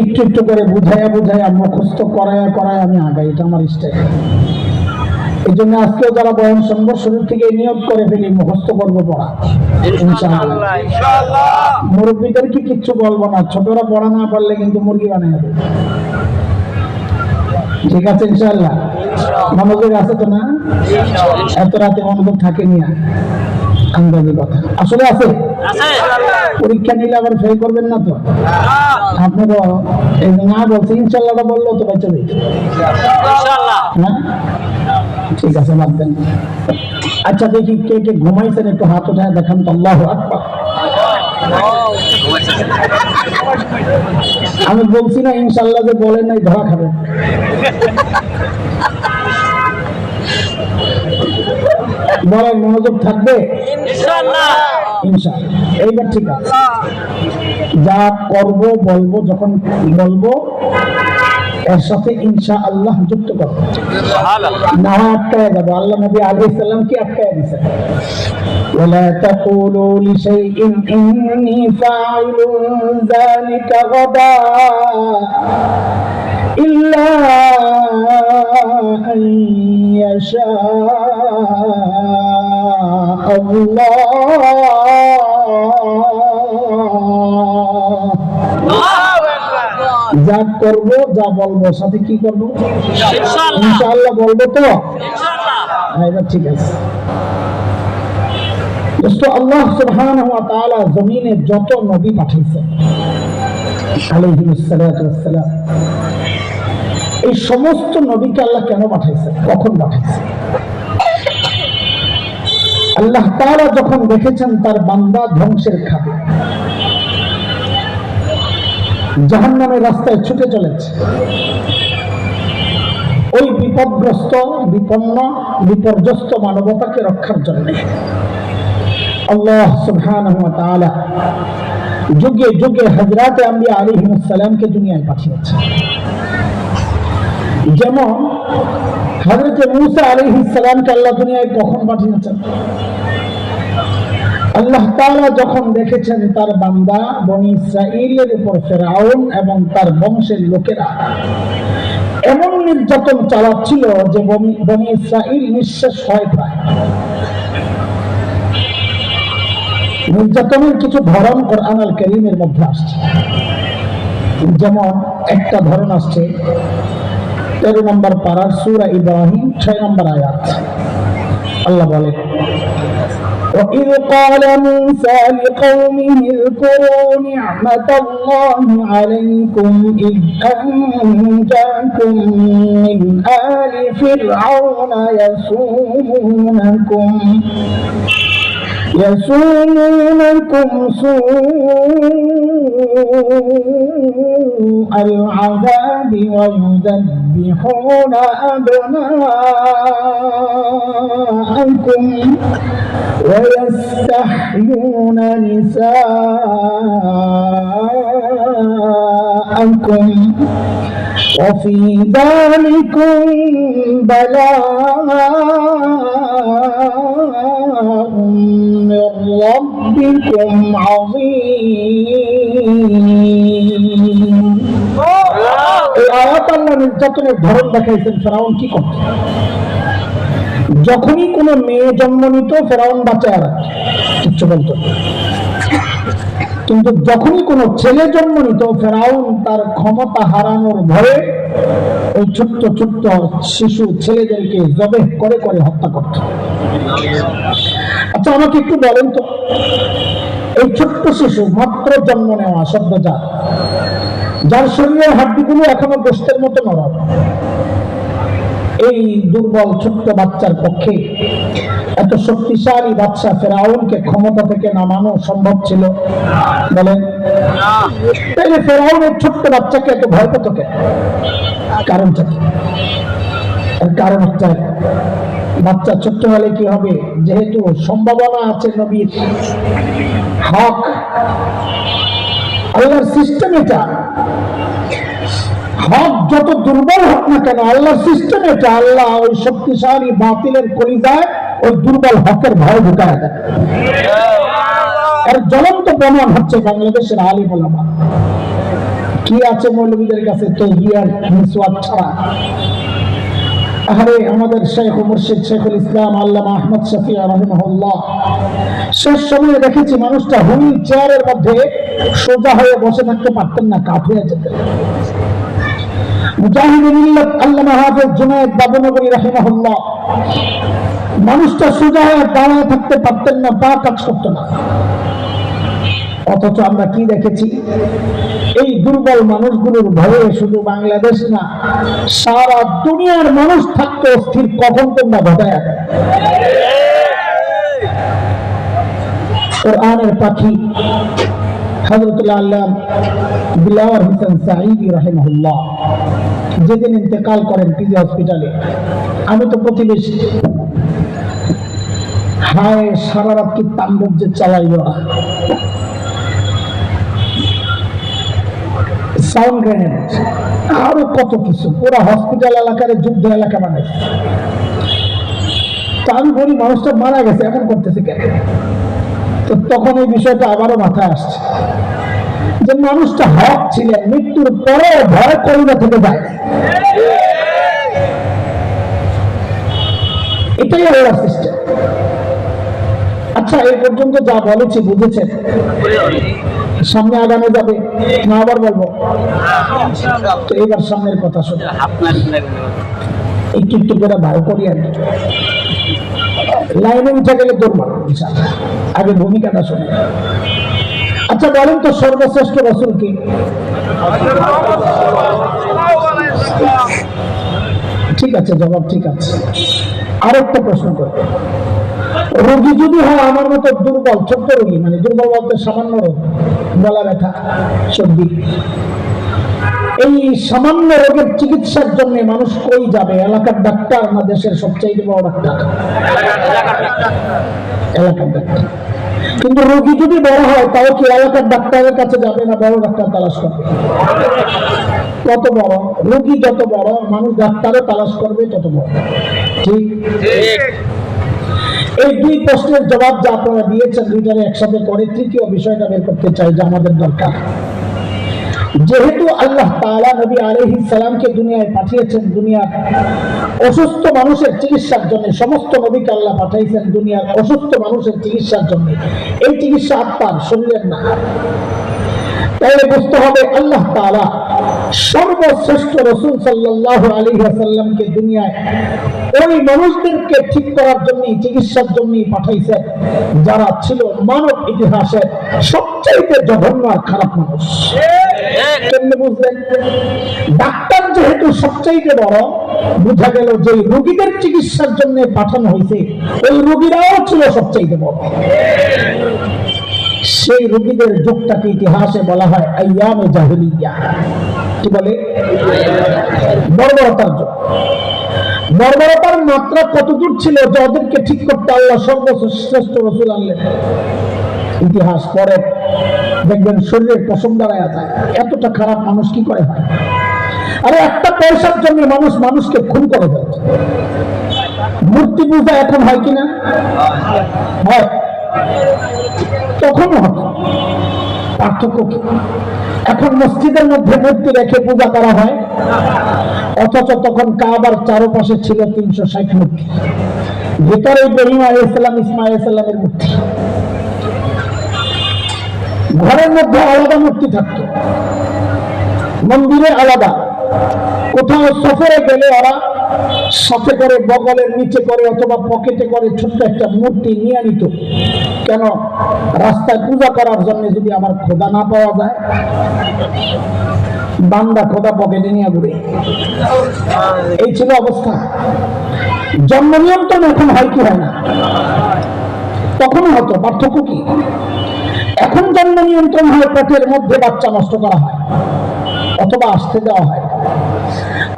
একটু একটু করে বুঝাইয়া বুঝাইয়া মুখস্থ করায়া করায় আমি আগাই। এটা আমার স্টাইল এই জন্য আজকেও যারা বয়ন শুনব শুরু থেকে নিয়োগ করে ফেলি মুখস্থ করব পড়া। ইনশাআল্লাহ। মুরব্বীদেরকে কিচ্ছু বলব না। ছোটরা পড়া না পারলে কিন্তু মুরগি বানিয়ে দেবে। ঠিক আছে ইনশাআল্লাহ। মনোযোগ আছে তো না? এত রাতে মনোযোগ থাকেনি আর আন্দাজের কথা। আসলে আছে? পরীক্ষা নিলে আবার ফেল করবেন না তো? আপনি তো এই না বলছে ইনশাল্লাহটা বলল তো বাচ্চা দিই হ্যাঁ ঠিক আছে বাদ দেন। আচ্ছা দেখি কে কে ঘুমাইছেন একটু হাত উঠায় দেখান তো আল্লাহ আকবার। আমি বলছি না ইনশাল্লাহ যে বলেন নাই ধরা খাবেন বলেন মনোযোগ থাকবে? ইনশাল্লাহ। এইবার ঠিক আছে যা করব বলবো যখন বলবো এর সাথে ইনশা আল্লাহ যুক্ত করবো না হয় আটকায় যাবো আল্লাহ নবী আলাইহিস সালাম কি আটকায় দিছে ولا تقولوا لشيء إني فاعل ذلك غدا إلا أن يشاء الله যা করব যা বলব। সাথে কি করব? ইনশাআল্লাহ। বলব তো? হ্যাঁ, এবার ঠিক আছে। আল্লাহ সুবহানাহু ওয়া তাআলা জমিনে যত নবী পাঠিয়েছেন আলাইহিস সালাতু ওয়াস সালাম এই সমস্ত নবীকে আল্লাহ কেন পাঠাইছেন কখন পাঠাইছেন আল্লাহ তাআলা যখন দেখেছেন তার বান্দা ধ্বংসের খাবে। জাহান্নামের রাস্তায় ছুটে চলেছে। ওই বিপদগ্রস্ত, বিপন্ন, বিপর্যস্ত মানবতাকে রক্ষার জন্য। আল্লাহ তাআলা যুগে যুগে হযরতে আম্বিয়া আলাইহিস সালামকে দুনিয়ায় পাঠিয়েছে। যেমন হযরতে মূসা আলাইহিস সালামকে আল্লাহ দুনিয়ায় কখন পাঠিয়েছেন? আল্লাহ তাআলা যখন দেখেছেন তার বান্দা বনি ইসরাইলের উপর ফেরাউন এবং তার বংশের লোকেরা এমন নির্যাতন চালাচ্ছিল যে বনি ইসরাইল নিঃশেষ হয় প্রায়। নির্যাতনের কিছু ধরন কোরআন আল করিমের মধ্যে আসছে। যেমন একটা ধরন আসছে তেরো নম্বর পাড়ার সুরা ইব্রাহিম ছয় নম্বর আয়াত আল্লাহ বলে وإذ قال موسى لقومه اذكروا نعمة الله عليكم إذ أنجاكم من آل فرعون يسومونكم يسومونكم سوء العذاب ويذبحون أبناءكم ويستحيون نساءكم وفي ذلكم بلاء ربكم عظيم এই আয়াত আল্লাহ নির্যাতনের ধরন দেখাইছেন ফেরাউন কি করত যখনই কোনো মেয়ে জন্ম নিত ফেরাউন বাঁচায় রাখত কিচ্ছু বলতো না। কিন্তু যখনই কোনো ছেলে জন্ম নিত ফেরাউন তার ক্ষমতা হারানোর ভয়ে ওই ছোট্ট ছোট্ট শিশু ছেলেদেরকে জবে করে করে হত্যা করত আমাকে একটু বলেন তো। এই ছোট্ট শিশু মাত্র জন্ম নেওয়া সদ্যজাত যার? শরীরের হাড্ডিগুলো এখনও গোষ্ঠের মতো নরম। এই দুর্বল ছোট্ট বাচ্চার পক্ষে এত শক্তিশালী বাচ্চা ফেরাউনকে ক্ষমতা থেকে নামানো সম্ভব ছিল? বলেন। তাহলে ফেরাউনের ছোট্ট বাচ্চাকে এত ভয় পেত কেন? কারণটা কারণ হচ্ছে বাচ্চা ছোট্ট হলে কি হবে? যেহেতু সম্ভাবনা আছে নবীর হক, আল্লাহর সিস্টেম এটা। হক যত দুর্বল হোক না কেন, আল্লাহর সিস্টেম এটা। আল্লাহ ওই শক্তিশালী বাতিলের কলিজায় ওই দুর্বল হকের ভয় ঢুকায় দেয়। জ্বলন্ত প্রমাণ হচ্ছে বাংলাদেশের আলিম ওলামা কি আছে মৌলবীদের কাছে তসবিয়ার মিসওয়াক ছাড়া? আরে আমাদের শেখ মুর্শিদ শেখুল ইসলাম, আল্লামা আহমদ শফিয়া রহমহল্লাহ। শেষ সময়ে দেখেছি মানুষটা হুইল চেয়ারের মধ্যে সোজা হয়ে বসে থাকতে পারতেন না কাঠ হয়ে যেতেন। মুজাহিদুল মিল্লাত আল্লামা হাফেজ জুনায়েদ বাবুনগরী রাহিমাহুল্লাহ, মানুষটা সোজা হয়ে দাঁড়ায় থাকতে পারতেন না, পা কাজ করতো না। অথচ আমরা কি দেখেছি? এই দুর্বল মানুষগুলোর ভয়ে শুধু বাংলাদেশ না, সারা দুনিয়ার মানুষ থাকতে অস্থির, কখন তোমরা ঘটায় কোরআনের পাখি হজরতুল্লাহ হোসেন যেদিন ইন্তেকাল করেন পিজি হসপিটালে, আমি তো প্রতিবেশী। হায়, সারা রাত কি যে চালাইল সাউন্ড গ্রেনেড আরও কত কিছু। পুরো হসপিটাল এলাকার যুদ্ধ এলাকা বানাইছে তো আমি বলি, মানুষটা মারা গেছে, এখন করতেছে কেন? তো তখন এই বিষয়টা আবারও মাথায় আসছে। যে মানুষটা হক ছিলেন, মৃত্যুর পরে ভয় করোনা থেকে যায়। এটাই আল্লাহ সিস্টেম আচ্ছা এই পর্যন্ত যা বলেছি, বুঝেছেন? সামনে আগানো যাবে। না আবার বলব। তো এবার সামনের কথা শোনো। একটু একটু করে বার করি আর লাইনে উঠে গেলে আগে ভূমিকাটা শোনো। আচ্ছা বলেন তো সর্বশ্রেষ্ঠ রসুল কি? ঠিক আছে জবাব ঠিক আছে। আরেকটা প্রশ্ন করো। রোগী যদি হয় আমার মতো দুর্বল ছোট্ট রোগী মানে দুর্বল বলতে সামান্য রোগ গলা ব্যথা, সর্দি। এই সামান্য রোগের চিকিৎসার জন্য মানুষ কই যাবে? এলাকার ডাক্তার না দেশের সবচাইতে বড় ডাক্তার? এলাকার ডাক্তার। কিন্তু রোগী যদি বড় হয়, তাও কি এলাকার ডাক্তারের কাছে যাবে না বড় ডাক্তার তালাশ করবে? কত বড়? রোগী যত বড়, মানুষ ডাক্তারও তালাশ করবে তত বড়। ঠিক? এই দুই প্রশ্নের জবাব যা আপনারা দিয়েছেন দুইটারে একসাথে করে তৃতীয় বিষয়টা বের করতে চাই যে আমাদের দরকার। যেহেতু আল্লাহ তালা নবী আলহ সালামকে দুনিয়ায় পাঠিয়েছেন, দুনিয়ার অসুস্থ মানুষের চিকিৎসার জন্য, সমস্ত নবীকে আল্লাহ পাঠাইছেন দুনিয়ার অসুস্থ মানুষের চিকিৎসার জন্য। এই চিকিৎসা আত্মার শরীরের না। তাহলে বুঝতে হবে আল্লাহ তাআলা সর্বশ্রেষ্ঠ রসুল সাল্লাল্লাহু আলাইহি ওয়াসাল্লামকে দুনিয়ায় ওই মানুষদেরকে ঠিক করার জন্য চিকিৎসার জন্য পাঠাইছেন যারা ছিল মানব ইতিহাসের সবচাইতে জঘন্য আর খারাপ মানুষ। ডাক্তার যেহেতু সবচাইতে বড়, বোঝা গেল যে রোগীদের চিকিৎসার জন্য পাঠানো হয়েছে, ওই রোগীরাও ছিল সবচাইতে বড়। সেই রোগীদের যুগটাকে ইতিহাসে বলা হয় আইয়ামে জাহিলিয়া। কি বলে? বর্বরতার যুগ। বর্বরতার মাত্রা কতদূর ছিল যাদেরকে ঠিক করতে আল্লাহ সর্বশ্রেষ্ঠ রসুল আনলেন? ইতিহাস পরে দেখবেন শরীরের পশম দাঁড়ায় যায় এতটা খারাপ মানুষ কি করে হয়? আরে একটা পয়সার জন্য মানুষ মানুষকে খুন করে দেয় মূর্তি পূজা এখন হয় কিনা? হয়। তখনও হতো পার্থক্য কি? এখন মসজিদের মধ্যে মূর্তি রেখে পূজা করা হয়, অথচ তখন কাবার চারপাশে ছিল তিনশো ষাট মূর্তি। ভিতরে ইব্রাহিম আলাইসাল্লাম ইসমাইল সাল্লামের মূর্তি। ঘরের মধ্যে আলাদা মূর্তি থাকতো। মন্দিরে আলাদা। কোথাও সফরে গেলে ওরা সাথে করে বগলের নিচে করে অথবা পকেটে করে ছোট্ট একটা মূর্তি নিয়ে নিত। কেন? রাস্তায় পূজা করার জন্য যদি আমার খোদা না পাওয়া যায়, বান্দা খোদা পকেটে নিয়ে ঘুরে। এই ছিল অবস্থা। জন্ম নিয়ন্ত্রণ এখন হয় কি হয় না? তখনও হতো, পার্থক্য কি? এখন জন্ম নিয়ন্ত্রণ হয় পেটের মধ্যে বাচ্চা নষ্ট করা হয়, অথবা আসতে দেওয়া হয়।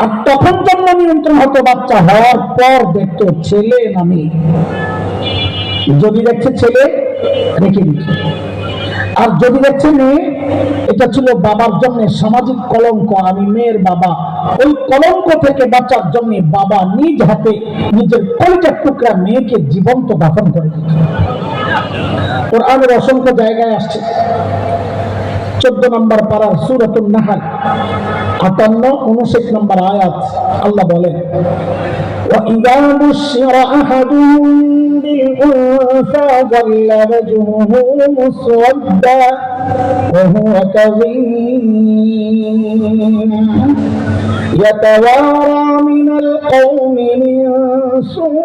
আর তখন জন্ম নিয়ন্ত্রণ হতো বাচ্চা হওয়ার পর দেখতো, ছেলে না মেয়ে? যদি দেখছে ছেলে, রেখে দিত। আর যদি দেখছে মেয়ে, এটা ছিল বাবার জন্য সামাজিক কলঙ্ক, আমি মেয়ের বাবা। ওই কলঙ্ক থেকে বাঁচার জন্য বাবা নিজ হাতে নিজের কলিজার টুকরা মেয়েকে জীবন্ত দাফন করে দিত। কোরআনের অসংখ্য জায়গায় আসছে। চোদ্দ নম্বর পাড়ার সুরতুল নাহাল। আটান্ন উনষাট নম্বর আয়াত আল্লাহ বলেন وإذا بشر أحدهم بالأنثى ظل وجهه مسودا وهو كظيم يتوارى من القوم من سوء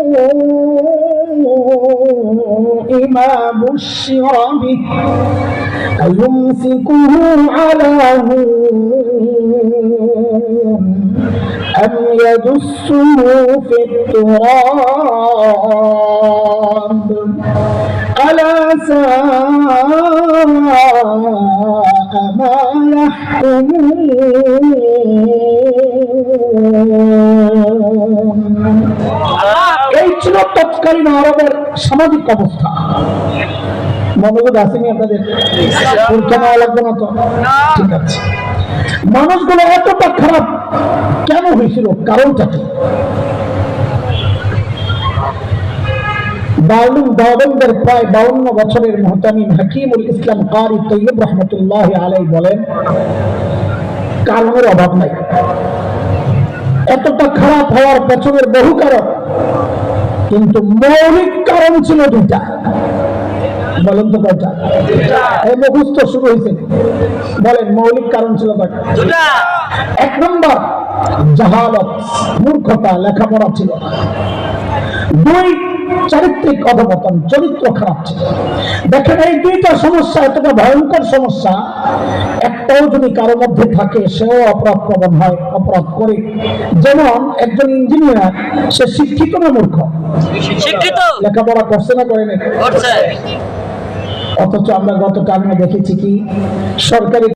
ما بشر به أيمسكه على هون يدسه في التراب ألا ساء ما يحكمون এই ছিল তৎকালীন আরবের সামাজিক অবস্থা মনোযোগ আসেনি আপনাদের পরীক্ষা নেওয়া লাগবে না তো? ঠিক আছে। মানুষগুলো এতটা খারাপ কেন হয়েছিল? কারণটা কি? বাউলুম দাওবন্দের প্রায় বাউন্ন বছরের মহতামিম হাকিমুল ইসলাম কারি তৈয়ব রহমতুল্লাহ আলাই বলেন কারণের অভাব নাই। এতটা খারাপ হওয়ার পেছনের বহু কারণ কিন্তু মৌলিক কারণ ছিল দুইটা। বলেন তো কয়টা? এই মুখস্থ শুরু হয়েছে। বলেন মৌলিক কারণ ছিল কয়টা? এক নম্বর জাহালত মূর্খতা লেখাপড়া ছিল না। দুই চারিত্রিক অধপতন চরিত্র খারাপ ছিল। দেখেন এই দুইটা সমস্যা এতটা ভয়ঙ্কর সমস্যা একটাও যদি কারও মধ্যে থাকে সেও অপরাধ প্রবণ হয় অপরাধ করে। যেমন একজন ইঞ্জিনিয়ার সে শিক্ষিত না মূর্খ? শিক্ষিত। লেখাপড়া করছে না করে না অথচ আমরা গত টার্মে দেখেছি কি সরকারি